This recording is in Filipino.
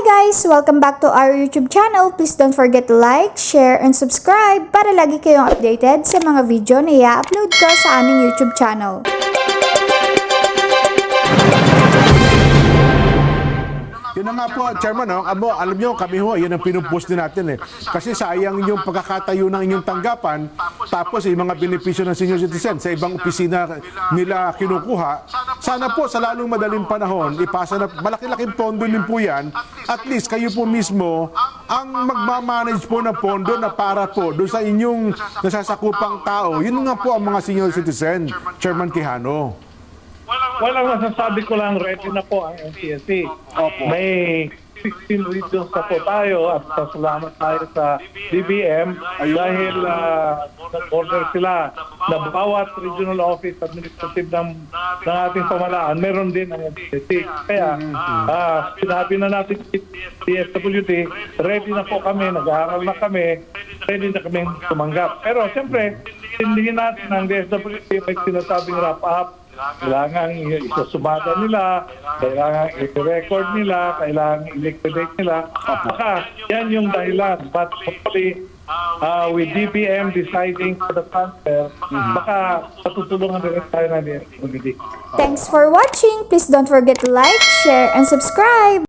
guys! Welcome back to our YouTube channel. Please don't forget to like, share, and subscribe para lagi kayong updated sa mga video na i-upload ko sa aming YouTube channel. Yun nga po, Chairman, no? Amo, alam nyo, kami ho, yun ang pinupost din natin eh. Kasi sayang yung pagkakatayo ng inyong tanggapan, tapos yung mga benepisyo ng senior citizen sa ibang opisina nila kinukuha. Sana po sa lalong madaling panahon, ipasa na, malaki-laking pondo din po yan, at least kayo po mismo ang magmamanage po ng pondo na para po doon sa inyong nasasakupang tao. Yun nga po ang mga senior citizen, Chairman Quijano. Walang masasabi ko lang, ready na po ang NTSC. May 16 regions na po tayo at pasalamat tayo sa DBM dahil uh, nag-order sila na bawat regional office administrative ng, ng ating pamalaan, meron din ang NTSC. Kaya ah, sinabi na natin DSWD, ready na po kami, nag-aaral na kami, ready na kami tumanggap. Pero siyempre, hindi natin ang DSWD may sinasabing wrap-up kailangan isusumada nila, kailangan i-record nila, kailangan i-liquidate nila. Baka yan yung dahilan. But hopefully, uh, with DPM deciding for the transfer, baka patutulungan rin tayo ng DSWD. Thanks for watching! Please don't forget to like, share, and subscribe!